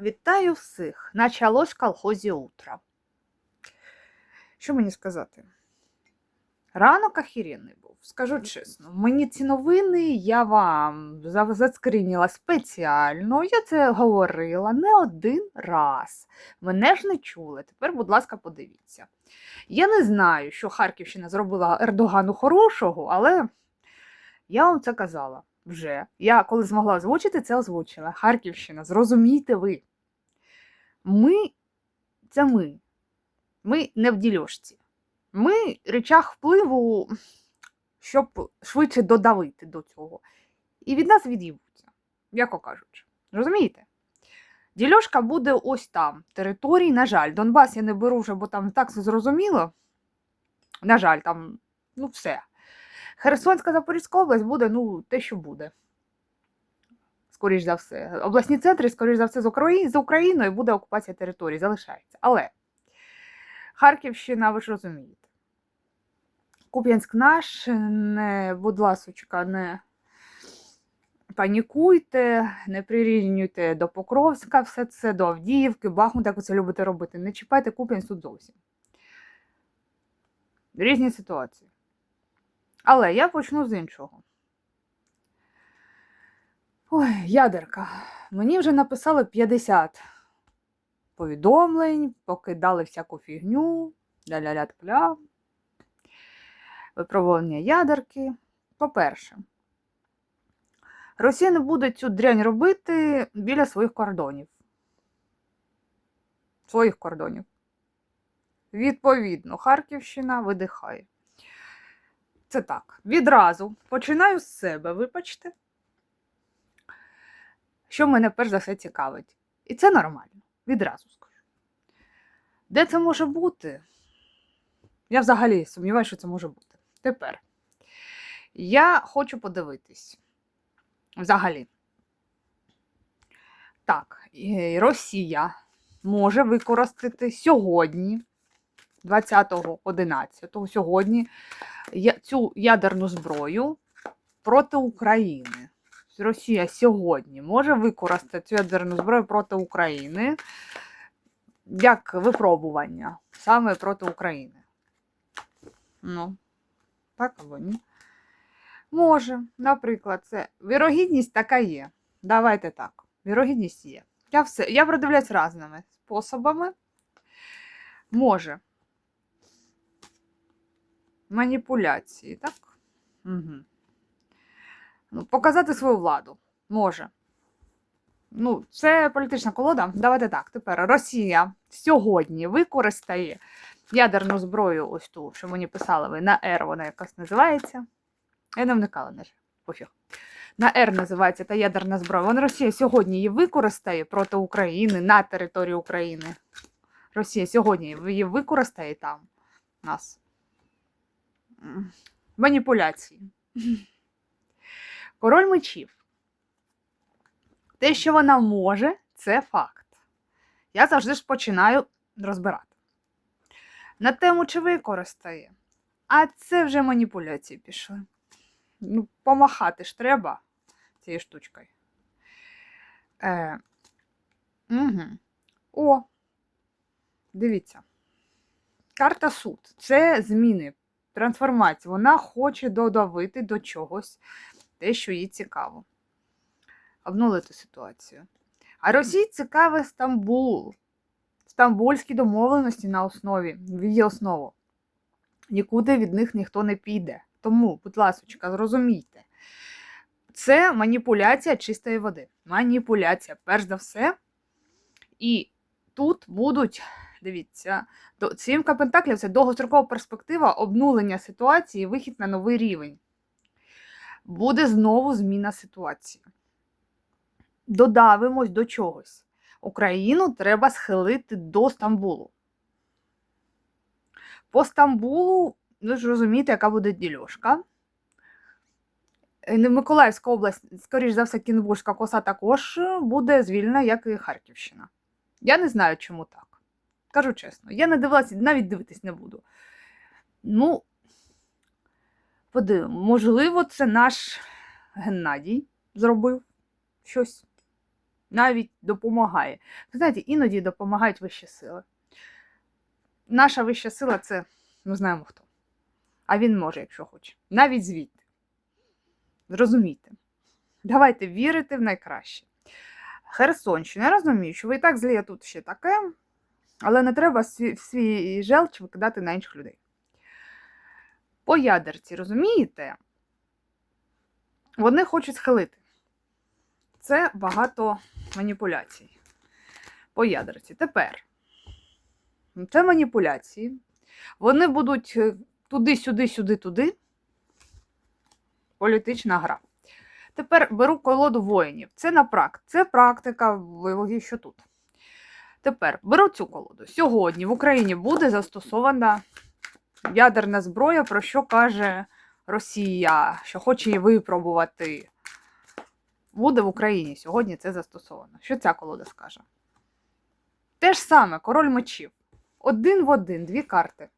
Вітаю всіх! Началось в колхозі утро. Що мені сказати? Ранок охеренний був, скажу чесно. Мені ці новини я вам за- зацкриніла спеціально. Я це говорила не один раз. Мене ж не чули. Тепер, будь ласка, подивіться. Я не знаю, що Харківщина зробила Ердогану хорошого, але я вам це казала вже. Я коли змогла озвучити, це озвучила. Харківщина, зрозумійте ви. Ми це ми. Ми не в дільошці. Ми речах впливу, щоб швидше додавити до цього. І від нас від'їбуться, м'яко кажучи. Розумієте? Дільошка буде ось там. Територій, на жаль, Донбас я не беру вже, бо там так все зрозуміло. На жаль, там ну все. Херсонська Запорізька область буде, ну, те, що буде. Скоріш за все. Обласні центри, скоріш за все, з України, з Україною буде окупація територій, залишається. Але Харківщина, ви ж розумієте. Куп'янськ наш, не, будь ласочка, не панікуйте, не прирівнюйте до Покровська все це, до Авдіївки, Бахмута, як ви це любите робити. Не чіпайте Куп'янськ тут зовсім. Різні ситуації. Але я почну з іншого. Ой, ядерка. Мені вже написали 50 повідомлень, покидали всяку фігню, ля-ля-ля тпля. Випробування ядерки. По-перше, Росія не буде цю дрянь робити біля своїх кордонів. Своїх кордонів. Відповідно, Харківщина видихає. Це так. Відразу починаю з себе, вибачте. Що мене перш за все цікавить. І це нормально. Відразу скажу. Де це може бути? Я взагалі сумніваюся, що це може бути. Тепер. Я хочу подивитись. Взагалі. Так, Росія може використати сьогодні, 20.11, сьогодні, цю ядерну зброю проти України. Росія сьогодні може використати цю ядерну зброю проти України як випробування саме проти України. Ну, так або ні. Може, наприклад, це вірогідність така є. Давайте так. Вірогідність є. Я все, я продивляюсь різними способами. Може. Маніпуляції, так? Угу. Ну, показати свою владу. Може. Ну, це політична колода. Давайте так. Тепер Росія сьогодні використає ядерну зброю, ось ту, що мені писали ви, на Р вона якось називається. Я не вникала, на. Пофіг. На Р називається та ядерна зброя. Вона Росія сьогодні її використає проти України на території України. Росія сьогодні її використає там нас. Маніпуляції. Король мечів. Те, що вона може, це факт. Я завжди ж починаю розбирати. На тему, чи використає. А це вже маніпуляції пішли. Ну, помахати ж треба цією штучкою. Е, угу. О, дивіться. Карта суд. Це зміни, трансформація. Вона хоче додавити до чогось те, що їй цікаво. Обнулити ситуацію. А Росії цікавий Стамбул. Стамбульські домовленості на основі, в її основу. Нікуди від них ніхто не піде. Тому, будь ласка, зрозумійте. Це маніпуляція чистої води. Маніпуляція, перш за все. І тут будуть, дивіться, сімка пентаклів це довгострокова перспектива обнулення ситуації, вихід на новий рівень. Буде знову зміна ситуації. Додавимось до чогось. Україну треба схилити до Стамбулу. По Стамбулу, ви ж розумієте, яка буде дільошка. Е, Миколаївська область, скоріш за все, Кінбурзька коса також буде звільнена, як і Харківщина. Я не знаю, чому так. Кажу чесно, я не дивилася, навіть дивитись не буду. Ну, подивимо, можливо, це наш Геннадій зробив щось. навіть допомагає. Ви знаєте, іноді допомагають вищі сили. Наша вища сила це ми знаємо хто. А він може, якщо хоче. Навіть звідти. Зрозумійте. Давайте вірити в найкраще. Херсонщина, я розумію, що ви і так злі, а тут ще таке, але не треба свій, свій желч викидати на інших людей. По ядерці, розумієте? Вони хочуть схилити. Це багато маніпуляцій. По ядерці. Тепер. Це маніпуляції. Вони будуть е, туди, сюди, туди. Політична гра. Тепер беру колоду воїнів. Це на прак. Це практика, вивоги, що тут. Тепер беру цю колоду. Сьогодні в Україні буде застосована ядерна зброя, про що каже Росія, що хоче її випробувати. Буде в Україні сьогодні це застосовано. Що ця колода скаже? Те ж саме, король мечів. Один в один, дві карти.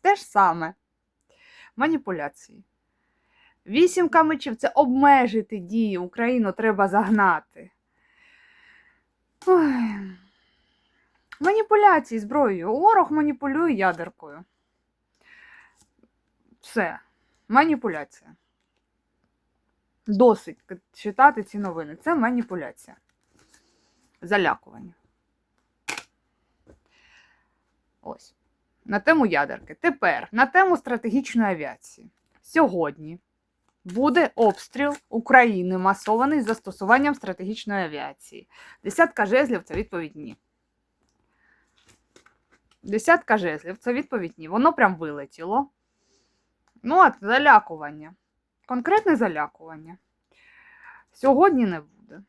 Те ж саме. Маніпуляції. Вісімка мечів це обмежити дії. Україну треба загнати. Ой. Маніпуляції зброєю. Ворог маніпулює ядеркою. Все. Маніпуляція. Досить читати ці новини. Це маніпуляція. Залякування. Ось. На тему ядерки. Тепер на тему стратегічної авіації. Сьогодні буде обстріл України масований з застосуванням стратегічної авіації. Десятка жезлів це відповідь ні. Десятка жезлів це відповідь ні. Воно прям вилетіло. Ну, от залякування. Конкретне залякування. Сьогодні не буде.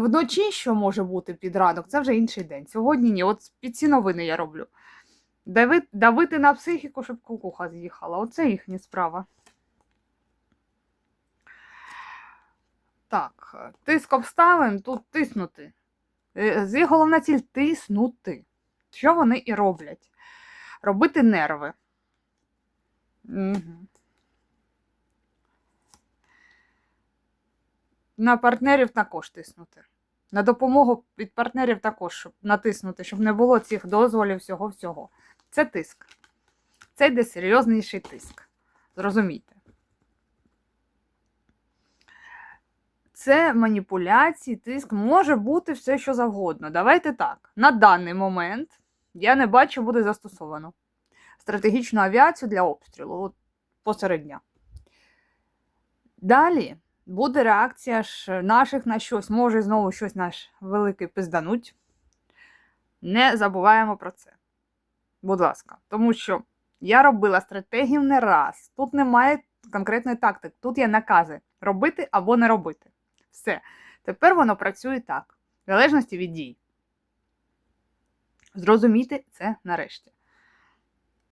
Вночі, що може бути під ранок, це вже інший день. Сьогодні ні. От під ці новини я роблю. Дави, давити на психіку, щоб кукуха з'їхала. Оце їхня справа. Так, тиск обставин тут тиснути. Е, з головна ціль тиснути. Що вони і роблять? Робити нерви. Угу. На партнерів також тиснути. На допомогу від партнерів також щоб натиснути, щоб не було цих дозволів всього-всього. Це тиск. Це йде серйозніший тиск. Зрозумійте. Це маніпуляції, тиск, може бути все, що завгодно. Давайте так. На даний момент я не бачу, буде застосовано стратегічну авіацію для обстрілу от, посеред дня. Далі буде реакція ж наших на щось. Може знову щось наш великий пиздануть. Не забуваємо про це. Будь ласка, тому що я робила стратегію не раз. Тут немає конкретної тактики. Тут є накази робити або не робити. Все. Тепер воно працює так, в залежності від дій. Зрозумійте це нарешті.